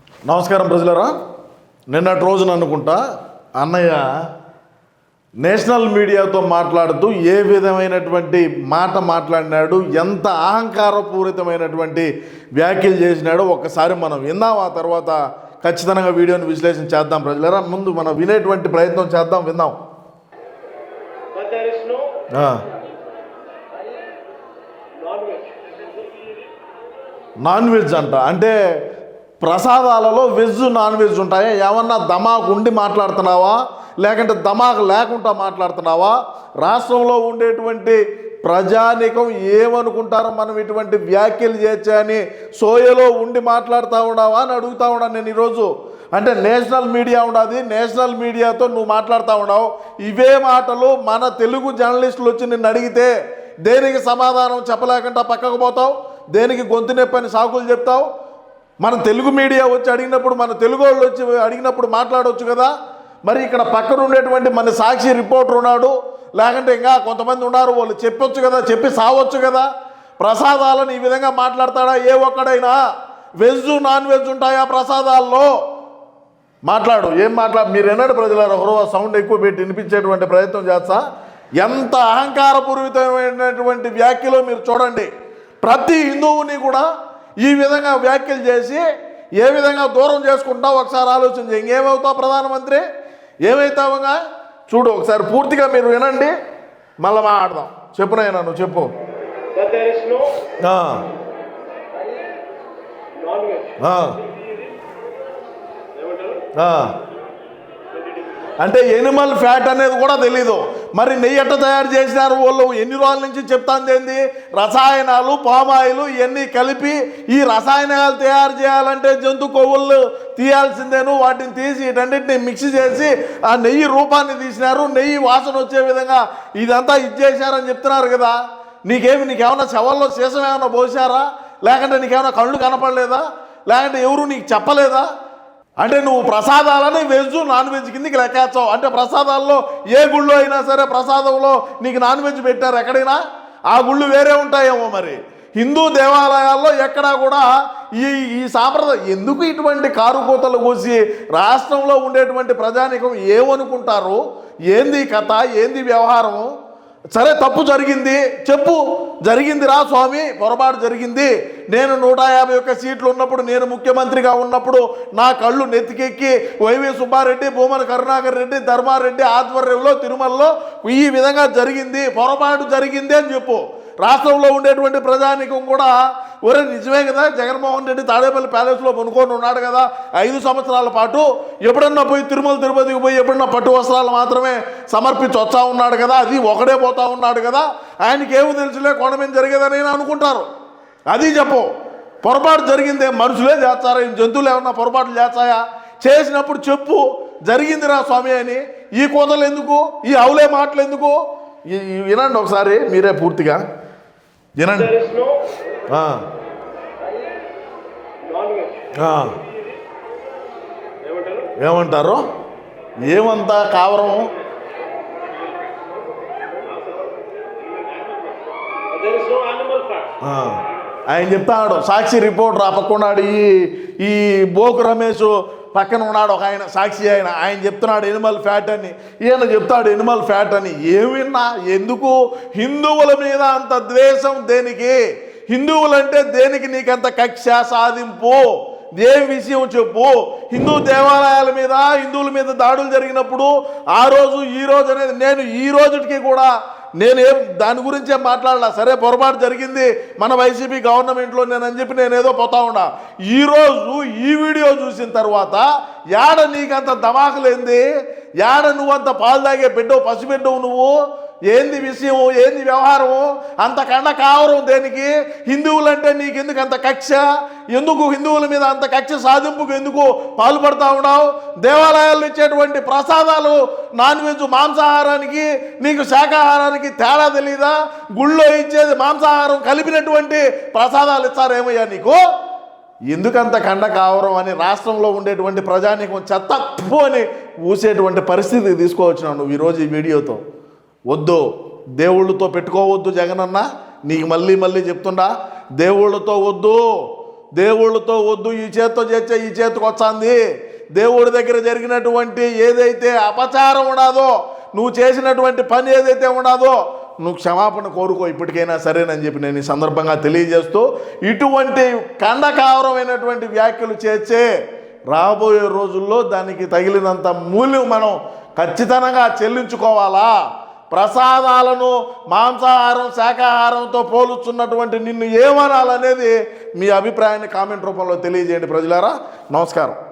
నమస్కారం ప్రజలరా. నిన్నటి రోజున అనుకుంటా అన్నయ్య నేషనల్ మీడియాతో మాట్లాడుతూ ఏ విధమైనటువంటి మాట మాట్లాడినాడు ఎంత అహంకారపూరితమైనటువంటి వ్యాఖ్యలు చేసినాడో ఒక్కసారి మనం విందాం ఆ తర్వాత ఖచ్చితంగా వీడియోని విశ్లేషణ చేద్దాం ప్రజలరా. ముందు మనం వినేటువంటి ప్రయత్నం చేద్దాం విందాం. నాన్ వెజ్ అంట. అంటే ప్రసాదాలలో వెజ్ నాన్ వెజ్ ఉంటాయా? ఏమన్నా దమాకు ఉండి మాట్లాడుతున్నావా? లేకుంటే దమాకు లేకుండా మాట్లాడుతున్నావా? రాష్ట్రంలో ఉండేటువంటి ప్రజానికం ఏమనుకుంటారో మనం ఇటువంటి వ్యాఖ్యలు చేయొచ్చా అని సోయలో ఉండి మాట్లాడుతూ ఉన్నావా అని అడుగుతా ఉన్నాను నేను ఈరోజు. అంటే నేషనల్ మీడియా ఉండదు నేషనల్ మీడియాతో నువ్వు మాట్లాడుతూ ఉన్నావు. ఇవే మాటలు మన తెలుగు జర్నలిస్టులు వచ్చి నిన్ను అడిగితే దేనికి సమాధానం చెప్పలేకుండా పక్కకు పోతావు? దేనికి గొంతు నొప్పి అని సాకులు చెప్తావు? మన తెలుగు మీడియా వచ్చి అడిగినప్పుడు మన తెలుగు వాళ్ళు వచ్చి అడిగినప్పుడు మాట్లాడవచ్చు కదా? మరి ఇక్కడ పక్కన ఉండేటువంటి మన సాక్షి రిపోర్టర్ ఉన్నాడు. లేకుంటే ఇంకా కొంతమంది ఉన్నారు వాళ్ళు చెప్పొచ్చు కదా చెప్పి సావచ్చు కదా? ప్రసాదాలను ఈ విధంగా మాట్లాడతాడా? ఏ ఒక్కడైనా వెజ్ నాన్ వెజ్ ఉంటాయా ప్రసాదాల్లో? మాట్లాడు ఏం మాట్లా మీరు ఎన్నడు ప్రజలారా ఒకరో సౌండ్ ఎక్కువ పెట్టి వినిపించేటువంటి ప్రయత్నం చేస్తా. ఎంత అహంకారపూరితమైనటువంటి వ్యాఖ్యలో మీరు చూడండి. ప్రతి హిందువుని కూడా ఈ విధంగా వ్యాఖ్యలు చేసి ఏ విధంగా దూరం చేసుకుంటావు ఒకసారి ఆలోచన చేయి. ఇంకేమవుతావు ప్రధానమంత్రి? ఏమవుతావుగా చూడు ఒకసారి పూర్తిగా మీరు వినండి. మళ్ళీ మాట్లాడదాం. చెప్పునైనా నువ్వు చెప్పు. అంటే ఎనిమల్ ఫ్యాట్ అనేది కూడా తెలీదు. మరి నెయ్యి ఎట్ట తయారు చేసినారు? వాళ్ళు ఎన్ని రోజుల నుంచి చెప్తాంది ఏంది? రసాయనాలు పామాయిలు ఇవన్నీ కలిపి ఈ రసాయనాలు తయారు చేయాలంటే జంతు కొవ్వులు తీయాల్సిందేను. వాటిని తీసి వీటన్నిటిని మిక్స్ చేసి ఆ నెయ్యి రూపాన్ని తీసినారు. నెయ్యి వాసన వచ్చే విధంగా ఇదంతా ఇది చేశారని చెప్తున్నారు కదా. నీకేమి నీకేమైనా శవల్లో శేషం ఏమైనా పోసారా? లేకుంటే నీకేమైనా కళ్ళు కనపడలేదా? లేకుంటే ఎవరు నీకు చెప్పలేదా? అంటే నువ్వు ప్రసాదాలని వెజ్ నాన్ వెజ్ కిందకి లెక్కేస్తావు. అంటే ప్రసాదాల్లో ఏ గుళ్ళో అయినా సరే ప్రసాదంలో నీకు నాన్ వెజ్ పెట్టారు ఎక్కడైనా? ఆ గుళ్ళు వేరే ఉంటాయేమో మరి. హిందూ దేవాలయాల్లో ఎక్కడా కూడా ఈ ఈ సాంప్రదాయం ఎందుకు ఇటువంటి కారుకోతలు కూసి రాష్ట్రంలో ఉండేటువంటి ప్రజానికం ఏమనుకుంటారు? ఏంది కథ? ఏంది వ్యవహారము? సరే తప్పు జరిగింది. చెప్పు. జరిగింది రా స్వామి. పొరపాటు జరిగింది. నేను నూట యాభై ఒక్క సీట్లు ఉన్నప్పుడు నేను ముఖ్యమంత్రిగా ఉన్నప్పుడు నా కళ్ళు నెత్తికెక్కి వైవి సుబ్బారెడ్డి భూమన కరుణాకర్ రెడ్డి ధర్మారెడ్డి ఆధ్వర్యంలో తిరుమలలో ఈ విధంగా జరిగింది. పొరపాటు జరిగింది అని చెప్పు. రాష్ట్రంలో ఉండేటువంటి ప్రజానికం కూడా ఒరే నిజమే కదా జగన్మోహన్ రెడ్డి తాడేపల్లి ప్యాలెస్లో పనుకొని ఉన్నాడు కదా ఐదు సంవత్సరాల పాటు ఎప్పుడన్నా పోయి తిరుమల తిరుపతికి పోయి ఎప్పుడన్నా పట్టు వస్త్రాలు మాత్రమే సమర్పించి వచ్చా ఉన్నాడు కదా అది ఒకడే పోతా ఉన్నాడు కదా ఆయనకి ఏమి తెలుసులే కొండమీద జరిగేదని అనుకుంటారు. అది చెప్పు. పొరపాటు జరిగిందే మనుషులే చేస్తారా? ఈ జంతువులు ఏమన్నా పొరపాట్లు చేస్తాయా? చేసినప్పుడు చెప్పు. జరిగిందిరా స్వామి అని. ఈ కోతలు ఎందుకు? ఈ అవులే మాటలు ఎందుకు? వినండి ఒకసారి మీరే పూర్తిగా. వినండి. ఏమంటారు? ఏమంతా కావరం? ఆయన చెప్తాడు సాక్షి రిపోర్టర్ ఆపకున్నాడు ఈ ఈ బోకు రమేష్ పక్కన ఉన్నాడు ఒక ఆయన సాక్షి ఆయన. ఆయన చెప్తున్నాడు ఎనిమల్ ఫ్యాట్ అని. ఈయన చెప్తాడు ఎనిమల్ ఫ్యాట్ అని. ఏమిన్నా ఎందుకు? హిందువుల మీద అంత ద్వేషం దేనికి? హిందువులంటే దేనికి నీకంత కక్ష సాధింపు? ఏం విషయం చెప్పు? హిందూ దేవాలయాల మీద హిందువుల మీద దాడులు జరిగినప్పుడు ఆ రోజు ఈ రోజు అనేది నేను ఈ రోజుకి కూడా నేనేం దాని గురించే మాట్లాడలా. సరే పొరపాటు జరిగింది మన వైసీపీ గవర్నమెంట్లో నేనని చెప్పి నేనేదో పోతా ఉండా ఈరోజు ఈ వీడియో చూసిన తర్వాత యాడ నీకంత దమాకలేంది యాడ నువ్వంత పాలు తాగే బిడ్డవు పసిబిడ్డవు నువ్వు? ఏంది విషయం ఏంది వ్యవహారము? అంత కండ కావరం దేనికి? హిందువులంటే నీకెందుకు అంత కక్ష? ఎందుకు హిందువుల మీద అంత కక్ష సాధింపుకు ఎందుకు పాల్పడతా ఉన్నావు? దేవాలయాల్లో ఇచ్చేటువంటి ప్రసాదాలు నాన్ వెజ్ మాంసాహారానికి నీకు శాకాహారానికి తేడా తెలీదా? గుళ్ళో ఇచ్చేది మాంసాహారం కలిపినటువంటి ప్రసాదాలు ఇచ్చారేమయ్యా నీకు? ఎందుకంత కండ కావరం అని రాష్ట్రంలో ఉండేటువంటి ప్రజానీకం చెత్త అని ఊసేటువంటి పరిస్థితికి తీసుకువచ్చినావు నువ్వు ఈరోజు ఈ వీడియోతో. వద్దు. దేవుళ్ళతో పెట్టుకోవద్దు జగనన్న. నీకు మళ్ళీ మళ్ళీ చెప్తుండా దేవుళ్ళతో వద్దు. దేవుళ్ళతో వద్దు. ఈ చేత్తో చేస్తే ఈ చేతికి వచ్చింది దేవుడి దగ్గర జరిగినటువంటి ఏదైతే అపచారం ఉండదో నువ్వు చేసినటువంటి పని ఏదైతే ఉండదో నువ్వు క్షమాపణ కోరుకో ఇప్పటికైనా సరేనని చెప్పి నేను ఈ సందర్భంగా తెలియజేస్తూ ఇటువంటి కండకావరమైనటువంటి వ్యాఖ్యలు చేర్చే రాబోయే రోజుల్లో దానికి తగిలినంత మూల్యం మనం ఖచ్చితంగా చెల్లించుకోవాలా? ప్రసాదాలను మాంసాహారం శాకాహారంతో పోలుస్తున్నటువంటి నిన్ను ఏమనాలనేది మీ అభిప్రాయాన్ని కామెంట్ రూపంలో తెలియజేయండి ప్రజలారా. నమస్కారం.